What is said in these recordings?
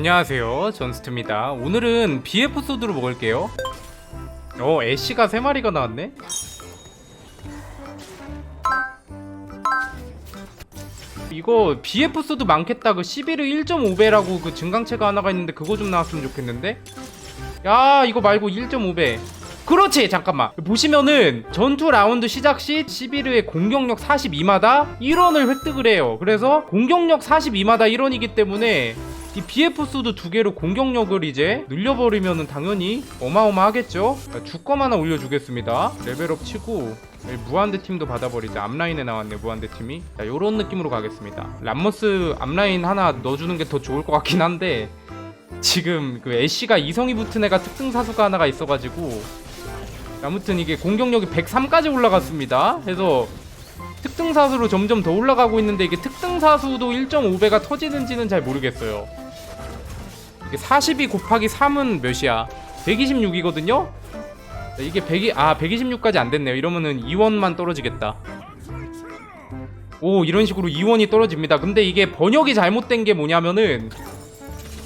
안녕하세요. 전스트입니다. 오늘은 BF 소드로 먹을게요. 어 애쉬가 3마리가 나왔네? 이거 BF 소드 많겠다. 그 11을 1.5배라고 그 증강체가 하나가 있는데 그거 좀 나왔으면 좋겠는데? 야 이거 말고 1.5배. 그렇지! 잠깐만. 보시면은 전투 라운드 시작 시 11회의 공격력 42마다 1원을 획득을 해요. 그래서 공격력 42마다 1원이기 때문에 이 BF 소드 두 개로 공격력을 이제 늘려버리면은 당연히 어마어마하겠죠? 자, 주검 하나 올려주겠습니다. 레벨업 치고 무한대 팀도 받아버리자. 앞라인에 나왔네 무한대 팀이. 자 요런 느낌으로 가겠습니다. 람머스 앞라인 하나 넣어주는 게 더 좋을 것 같긴 한데 지금 그 애쉬가 이성이 붙은 애가 특등 사수가 하나가 있어가지고 아무튼 이게 공격력이 103까지 올라갔습니다. 해서 특등 사수로 점점 더 올라가고 있는데 이게 특등 사수도 1.5배가 터지는지는 잘 모르겠어요. 이게 42 곱하기 3은 몇이야? 126이거든요. 이게 100이 아 126까지 안 됐네요. 이러면은 2원만 떨어지겠다. 오 이런 식으로 2원이 떨어집니다. 근데 이게 번역이 잘못된 게 뭐냐면은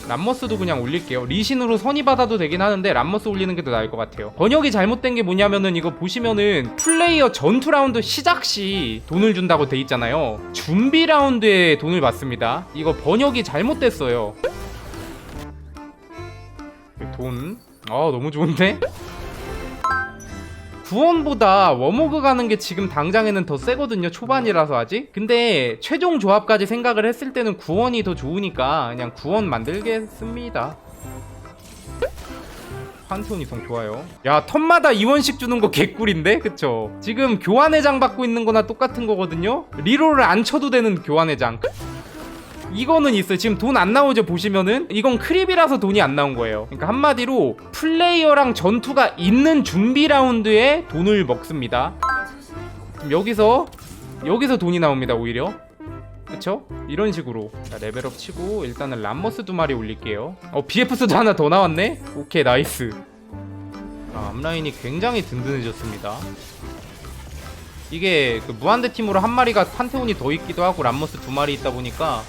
람머스도 그냥 올릴게요. 리신으로 선이 받아도 되긴 하는데 람머스 올리는 게 더 나을 것 같아요. 번역이 잘못된 게 뭐냐면은 이거 보시면은 플레이어 전투 라운드 시작 시 돈을 준다고 돼 있잖아요. 준비 라운드에 돈을 받습니다. 이거 번역이 잘못됐어요. 돈. 아 너무 좋은데? 구원보다 워모그 가는 게 지금 당장에는 더 세거든요 초반이라서 아직. 근데 최종 조합까지 생각을 했을 때는 구원이 더 좋으니까 그냥 구원 만들겠습니다. 판테온 이성 좋아요. 야 턴마다 2원씩 주는 거 개꿀인데? 그쵸? 지금 교환회장 받고 있는 거나 똑같은 거거든요? 리롤을 안 쳐도 되는 교환회장 이거는 있어요. 지금 돈 안 나오죠 보시면은 이건 크립이라서 돈이 안 나온 거예요. 그러니까 한마디로 플레이어랑 전투가 있는 준비 라운드에 돈을 먹습니다. 그럼 여기서 여기서 돈이 나옵니다 오히려. 그쵸? 이런 식으로 자 레벨업 치고 일단은 람머스 두 마리 올릴게요 어 BF스도 하나 더 나왔네? 오케이 나이스 아, 앞라인이 굉장히 든든해졌습니다 이게 그 무한대 팀으로 한 마리가 판테온이 더 있기도 하고 람머스 두 마리 있다 보니까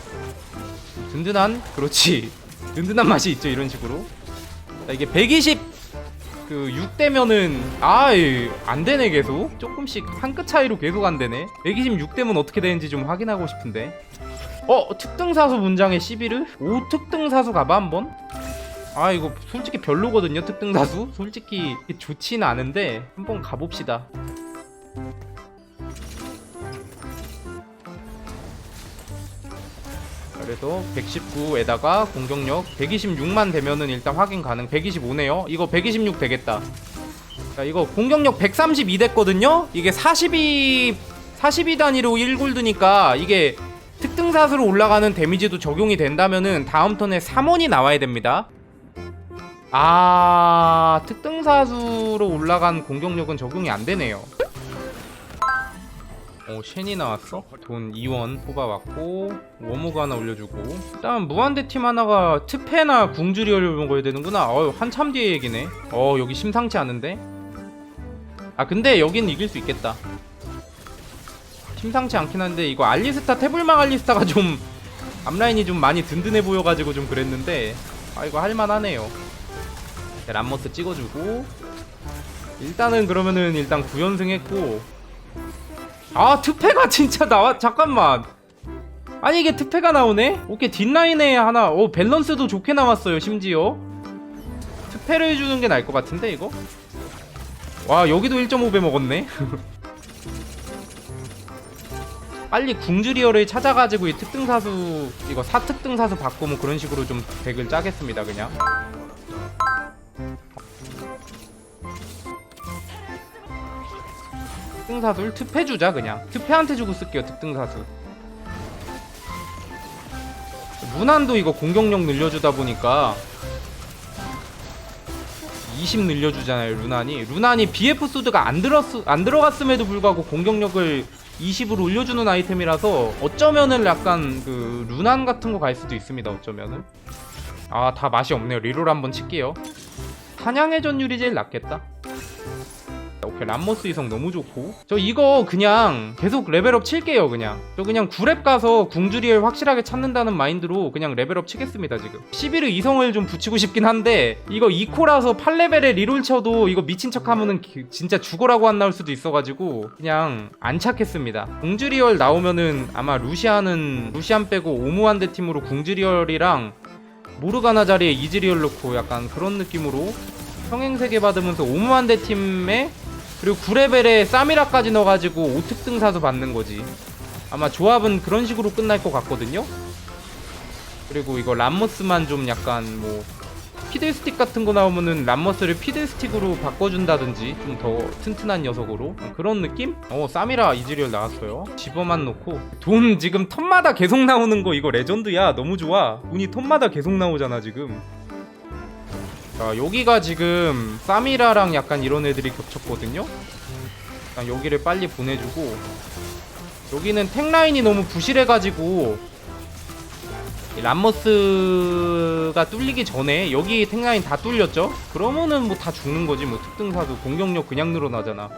든든한 그렇지. 든든한 맛이 있죠 이런 식으로. 자, 이게 120 그 6대면은 아안 되네 계속. 조금씩 한 끗 차이로 계속 안 되네. 126대면 어떻게 되는지 좀 확인하고 싶은데. 어 특등사수 문장의 11을? 5 특등사수 가봐 한번. 아 이거 솔직히 별로거든요 특등사수. 솔직히 좋지는 않은데 한번 가봅시다 그래서 119에다가 공격력 126만 되면은 일단 확인 가능. 125네요. 이거 126 되겠다. 자 이거 공격력 132 됐거든요? 이게 42 42 단위로 1골드니까 이게 특등사수로 올라가는 데미지도 적용이 된다면은 다음 턴에 3원이 나와야 됩니다. 아 특등사수로 올라간 공격력은 적용이 안 되네요 어, 쉔이 나왔어? 돈 2원 뽑아왔고 워모가 하나 올려주고. 일단 무한대 팀 하나가 특패나 궁주리 올려먹어야 되는구나. 어 한참 뒤에 얘기네. 어 여기 심상치 않은데? 아 근데 여긴 이길 수 있겠다. 심상치 않긴 한데 이거 알리스타 태블망 알리스타가 좀 앞라인이 좀 많이 든든해 보여가지고 좀 그랬는데 아 이거 할만하네요. 자, 람머스 찍어주고. 일단은 그러면은 일단 9연승 했고 아 특패가 진짜 나와 잠깐만. 아니 이게 특패가 나오네? 오케이 뒷라인에 하나. 오 밸런스도 좋게 나왔어요 심지어. 특패를 해주는 게 나을 것 같은데 이거? 와 여기도 1.5배 먹었네. 빨리 궁주리어를 찾아가지고 이 특등사수 이거 사특등사수 받고 뭐 그런 식으로 좀 덱을 짜겠습니다 그냥 특등사수를 특패 주자 그냥. 특패한테 주고 쓸게요 특등사수 무난도 이거 공격력 늘려주다 보니까 20 늘려주잖아요 루난이. 루난이 BF 소드가 안, 들었, 안 들어갔음에도 불구하고 공격력을 20으로 올려주는 아이템이라서 어쩌면은 약간 그 루난 같은 거 갈 수도 있습니다 어쩌면은. 아 다 맛이 없네요. 리롤 한번 칠게요. 사냥의 전율이 제일 낫겠다 오케이 람머스 이성 너무 좋고. 저 이거 그냥 계속 레벨업 칠게요 그냥. 저 그냥 9렙 가서 궁주리엘 확실하게 찾는다는 마인드로 그냥 레벨업 치겠습니다 지금. 11의 이성을 좀 붙이고 싶긴 한데 이거 2코라서 8레벨에 리롤 쳐도 이거 미친 척 하면은 기- 진짜 죽어라고 안 나올 수도 있어가지고 그냥 안 찾겠습니다. 궁주리얼 나오면은 아마 루시안은 루시안 빼고 오무한대 팀으로 궁주리얼이랑 모르가나 자리에 이즈리얼 넣고 약간 그런 느낌으로 평행세계 받으면서 오무한대 팀에 그리고 9레벨에 사미라까지 넣어가지고 5특등 사서 받는 거지. 아마 조합은 그런 식으로 끝날 것 같거든요. 그리고 이거 람머스만 좀 약간 뭐 피들스틱 같은 거 나오면은 람머스를 피들스틱으로 바꿔준다든지 좀 더 튼튼한 녀석으로. 그런 느낌? 어 사미라 이즈리얼 나왔어요. 집어만 놓고. 돈 지금 턴마다 계속 나오는 거 이거 레전드야. 너무 좋아. 돈이 턴마다 계속 나오잖아 지금 자 여기가 지금 사미라랑 약간 이런 애들이 겹쳤거든요? 일단 여기를 빨리 보내주고 여기는 탱라인이 너무 부실해가지고 이 람머스가 뚫리기 전에 여기 탱라인 다 뚫렸죠? 그러면은 뭐 다 죽는 거지 뭐 특등사도. 공격력 그냥 늘어나잖아.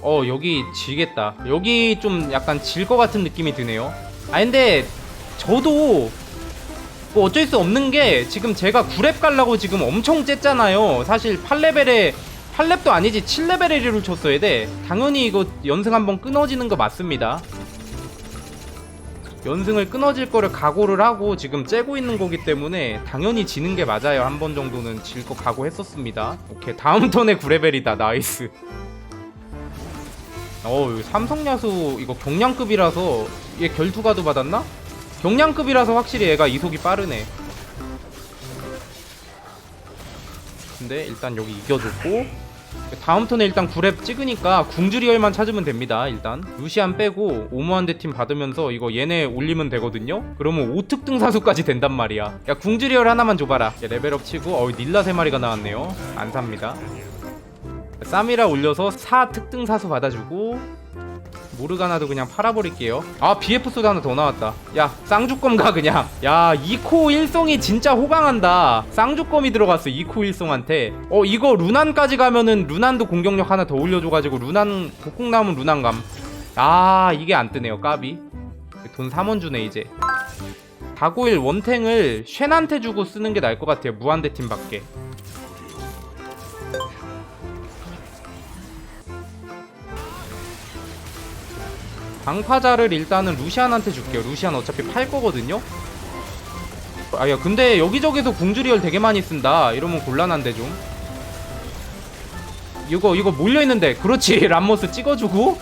어 여기 지겠다. 여기 좀 약간 질 것 같은 느낌이 드네요. 아 근데 저도 뭐 어쩔 수 없는 게 지금 제가 9렙 가려고 지금 엄청 쬐잖아요 사실 8레벨에 8렙도 아니지 7레벨에 리를 쳤어야 돼 당연히 이거 연승 한번 끊어지는 거 맞습니다 연승을 끊어질 거를 각오를 하고 지금 째고 있는 거기 때문에 당연히 지는 게 맞아요. 한 번 정도는 질 거 각오했었습니다. 오케이 다음 턴에 9레벨이다. 나이스. 어 삼성 야수 이거 경량급이라서 얘 결투가도 받았나? 경량급이라서 확실히 얘가 이속이 빠르네. 근데 일단 여기 이겨줬고 다음 턴에 일단 9렙 찍으니까 궁주리얼만 찾으면 됩니다 일단. 루시안 빼고 오모한대 팀 받으면서 이거 얘네 올리면 되거든요? 그러면 5특등 사수까지 된단 말이야. 야 궁주리얼 하나만 줘봐라. 야, 레벨업 치고 어 닐라 3마리가 나왔네요. 안 삽니다. 쌈이라 올려서 4특등 사수 받아주고 모르가나도 그냥 팔아버릴게요. 아 BF 소드 하나 더 나왔다. 야 쌍주검 가 그냥. 야 2코 1송이 진짜 호강한다. 쌍주검이 들어갔어 2코 1송한테. 어 이거 루난까지 가면은 루난도 공격력 하나 더 올려줘가지고 루난 복궁 나오면 루난 감. 아 이게 안 뜨네요 까비. 돈 3원 주네 이제. 다고일 원탱을 쉔한테 주고 쓰는 게 나을 것 같아요 무한대 팀 밖에 방파자를 일단은 루시안한테 줄게요. 루시안 어차피 팔 거거든요. 아야 근데 여기저기서 궁주리얼 되게 많이 쓴다. 이러면 곤란한데 좀. 이거 이거 몰려 있는데 그렇지 람모스 찍어주고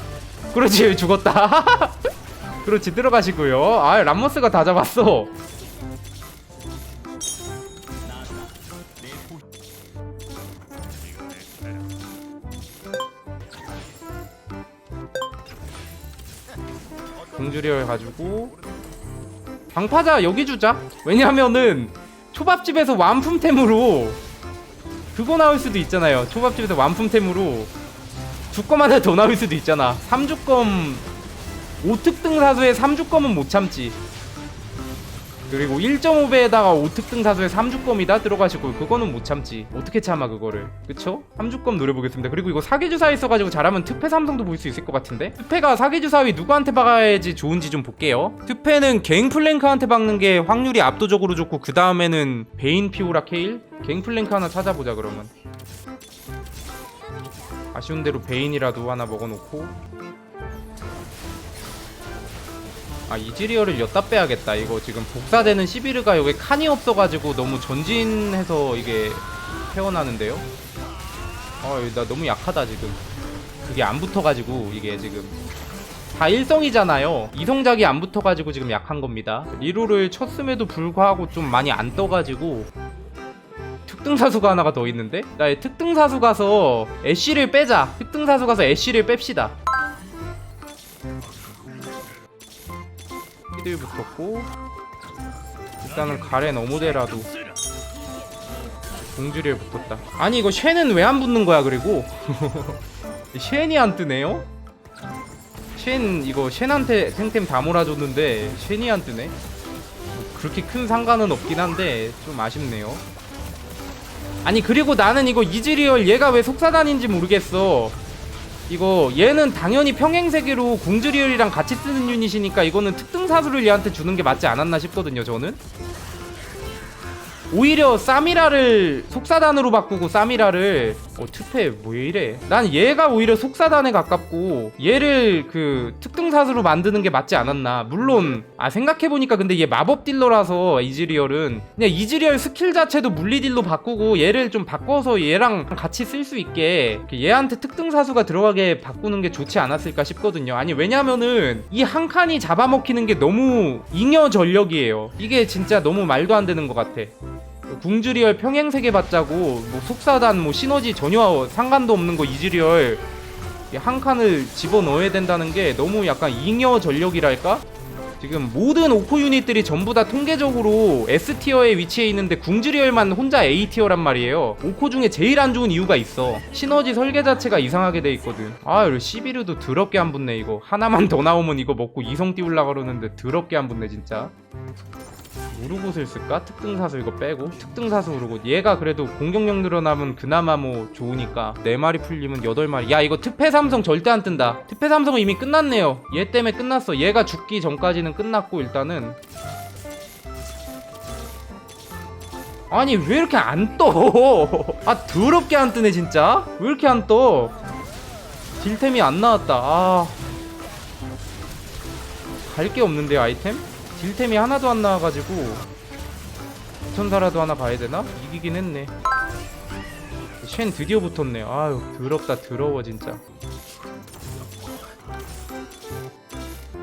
그렇지 죽었다. 그렇지 들어가시고요. 아 람모스가 다 잡았어. 궁주리얼 가지고 방파자 여기 주자. 왜냐면은 초밥집에서 완품템으로 그거 나올 수도 있잖아요. 초밥집에서 완품템으로 주검 하나 더 나올 수도 있잖아. 3주검 5특등 사수에 3주검은 못 참지 그리고 1.5배에다가 5특등 사수에 3주검이다 들어가시고 그거는 못 참지. 어떻게 참아 그거를. 그쵸? 3주검 노려보겠습니다. 그리고 이거 사기주사 있어가지고 잘하면 특패 삼성도 볼 수 있을 것 같은데? 특패가 사기주사위 누구한테 박아야지 좋은지 좀 볼게요. 특패는 갱 플랭크한테 박는 게 확률이 압도적으로 좋고 그 다음에는 베인 피오라 케일? 갱 플랭크 하나 찾아보자 그러면. 아쉬운 대로 베인이라도 하나 먹어놓고 아 이즈리얼을 엿다 빼야겠다. 이거 지금 복사되는 시비르가 여기 칸이 없어가지고 너무 전진해서 이게 태어나는데요? 어, 나 너무 약하다 지금. 그게 안 붙어가지고 이게 지금. 다 일성이잖아요. 이성작이 안 붙어가지고 지금 약한 겁니다. 리로를 쳤음에도 불구하고 좀 많이 안 떠가지고. 특등사수가 하나가 더 있는데? 나 특등사수 가서 애쉬를 빼자. 특등사수 가서 애쉬를 뺍시다 히들 붙었고 일단은 가렌 어무데라도 공주리에 붙었다. 아니 이거 쉔은 왜 안 붙는 거야 그리고? 쉔이 안 뜨네요? 쉔 이거 쉔한테 탱템 다 몰아줬는데 쉔이 안 뜨네? 뭐 그렇게 큰 상관은 없긴 한데 좀 아쉽네요. 아니 그리고 나는 이거 이즈리얼 얘가 왜 속사단인지 모르겠어 이거 얘는 당연히 평행세계로 공즈리얼이랑 같이 쓰는 유닛이니까 이거는 특등 사수를 얘한테 주는 게 맞지 않았나 싶거든요 저는. 오히려 사미라를 속사단으로 바꾸고 사미라를 어 투페 뭐 이래. 난 얘가 오히려 속사단에 가깝고 얘를 그 특등사수로 만드는 게 맞지 않았나. 물론 아 생각해보니까 근데 얘 마법 딜러라서 이즈리얼은 그냥 이즈리얼 스킬 자체도 물리 딜로 바꾸고 얘를 좀 바꿔서 얘랑 같이 쓸 수 있게 얘한테 특등사수가 들어가게 바꾸는 게 좋지 않았을까 싶거든요. 아니 왜냐면은 이 한 칸이 잡아먹히는 게 너무 잉여 전력이에요. 이게 진짜 너무 말도 안 되는 것 같아 궁즈리얼 평행세계 받자고 뭐 속사단 뭐 시너지 전혀 상관도 없는 거 이즈리얼 이한 칸을 집어 넣어야 된다는 게 너무 약간 잉여 전력이랄까? 지금 모든 오코 유닛들이 전부 다 통계적으로 S티어에 위치해 있는데 궁즈리얼만 혼자 A티어란 말이에요. 오코 중에 제일 안 좋은 이유가 있어. 시너지 설계 자체가 이상하게 돼 있거든. 아, 이거 시비르도 더럽게 안 붙네 이거. 하나만 더 나오면 이거 먹고 이성 띄울라 그러는데 더럽게 안 붙네 진짜. 우르곳을 쓸까? 특등사수 이거 빼고. 특등사수 우르곳 얘가 그래도 공격력 늘어나면 그나마 뭐 좋으니까 4마리 풀리면 8마리. 야 이거 특패 삼성 절대 안 뜬다. 특패 삼성은 이미 끝났네요. 얘 때문에 끝났어. 얘가 죽기 전까지는 끝났고 일단은. 아니 왜 이렇게 안 떠? 아 더럽게 안 뜨네 진짜? 왜 이렇게 안 떠? 딜템이 안 나왔다. 아. 갈 게 없는데 아이템? 딜템이 하나도 안 나와가지고 천사라도 하나 봐야 되나? 이기긴 했네. 쉔 드디어 붙었네. 아유 더럽다 더러워 진짜.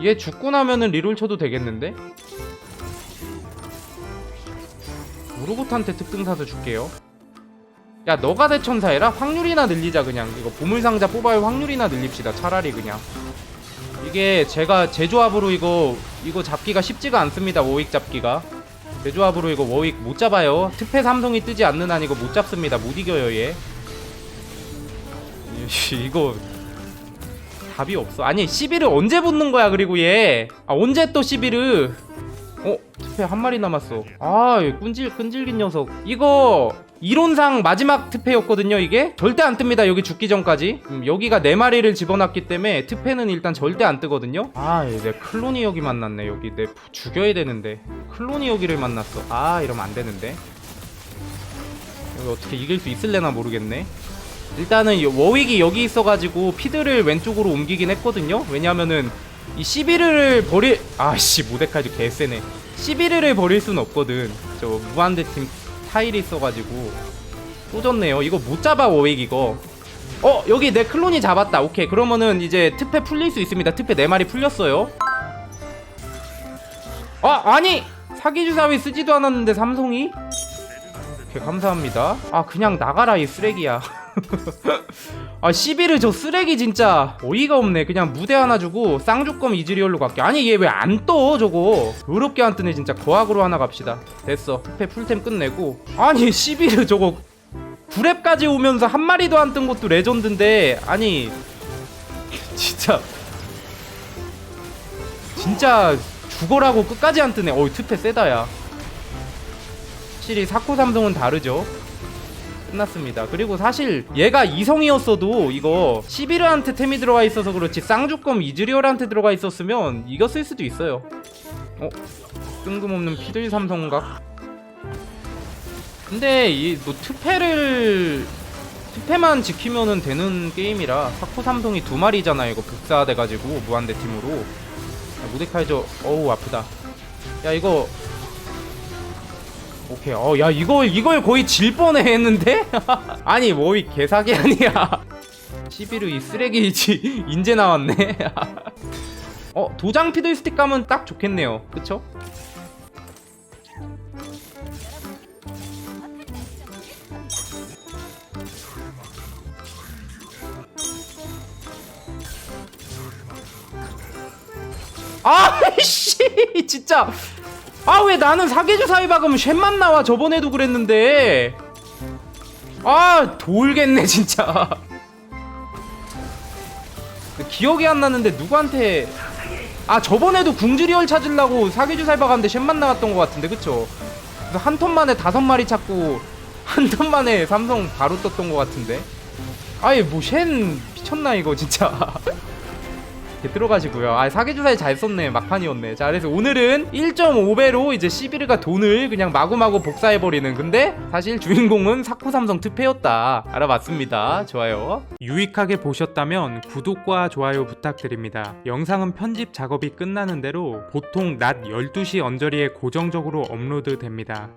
얘 죽고 나면은 리롤 쳐도 되겠는데? 우르고탄테 특등 사서 줄게요. 야 너가 대천사해라? 확률이나 늘리자 그냥. 이거 보물상자 뽑아요. 확률이나 늘립시다. 차라리 그냥 이게 제가 제 조합으로 이거 이거 잡기가 쉽지가 않습니다 워윅 잡기가. 제 조합으로 이거 워윅 못 잡아요. 특패 삼성이 뜨지 않는 한 이거 못 잡습니다. 못 이겨요 얘. 이- 이거 답이 없어. 아니 시비를 언제 붙는 거야 그리고 얘 아 언제 또 시비를 어 특패 한 마리 남았어. 아이 끈질 끈질긴 녀석. 이거 이론상 마지막 특패였거든요 이게. 절대 안 뜹니다 여기 죽기 전까지. 음, 여기가 네 마리를 집어놨기 때문에 특패는 일단 절대 안 뜨거든요. 아내 클로니 여기 만났네. 여기 내 부- 죽여야 되는데. 클로니 여기를 만났어. 아 이러면 안 되는데. 여기 어떻게 이길 수 있을래나 모르겠네. 일단은 이 워윅이 여기 있어가지고 피드를 왼쪽으로 옮기긴 했거든요. 왜냐면은 이 시비르를 버릴 아씨 모데카이도 개쎄네. 시비르를 버릴 순 없거든. 저 무한대 팀 타일이 있어가지고 또 졌네요. 이거 못 잡아 워윅 이거. 어 여기 내 클론이 잡았다. 오케이. 그러면은 이제 특패 풀릴 수 있습니다. 특패 4마리 풀렸어요. 아 아니! 사기주사위 쓰지도 않았는데 삼성이? 오케이 감사합니다. 아 그냥 나가라 이 쓰레기야 아 시비를 저 쓰레기 진짜 어이가 없네. 그냥 무대 하나 주고 쌍주검 이즈리얼로 갈게. 아니 얘 왜 안 떠 저거? 더럽게 안 뜨네 진짜 거학으로 하나 갑시다. 됐어. 특패 풀템 끝내고. 아니 시비를 저거 9렙까지 오면서 한 마리도 안 뜬 것도 레전드인데. 아니 진짜. 진짜 죽어라고 끝까지 안 뜨네. 어이 특패 세다야. 확실히 사코 삼성은 다르죠 끝났습니다. 그리고 사실 얘가 이성이었어도 이거 시비르한테 템이 들어가 있어서 그렇지 쌍주검 이즈리얼한테 들어가 있었으면 이겼을 수도 있어요. 어? 뜬금없는 피들 삼성각. 근데 이 뭐 투패를 투패만 지키면은 되는 게임이라 사코 삼성이 두 마리잖아 이거 복사 돼가지고 무한대 팀으로 야, 무데카이저 어우 아프다. 야 이거 오케이. 어, 야, 이걸, 이걸 거의 질 뻔해 했는데? 아니, 뭐, 이 개사기 아니야. 시비르 이 쓰레기지. 인제 나왔네. 어, 도장 피들 스틱 가면 딱 좋겠네요. 그쵸? 아이씨, 진짜. 아 왜 나는 사계주 사이 박으면 쉔만 나와 저번에도 그랬는데. 아 돌겠네 진짜. 기억이 안 나는데 누구한테. 아 저번에도 궁지리얼 찾으려고 사계주 사이 박았는데 쉔만 나왔던 것 같은데 그쵸? 그래서 한 턴 만에 다섯 마리 찾고 한 턴 만에 삼성 바로 떴던 것 같은데. 아예 뭐쉔 미쳤나 이거 진짜 이렇게 들어가시고요. 아 사계주사에 잘 썼네 막판이었네. 자 그래서 오늘은 1.5배로 이제 시비르가 돈을 그냥 마구마구 복사해버리는 근데 사실 주인공은 사쿠 삼성 특패였다. 알아봤습니다. 좋아요. 유익하게 보셨다면 구독과 좋아요 부탁드립니다. 영상은 편집 작업이 끝나는 대로 보통 낮 12시 언저리에 고정적으로 업로드 됩니다.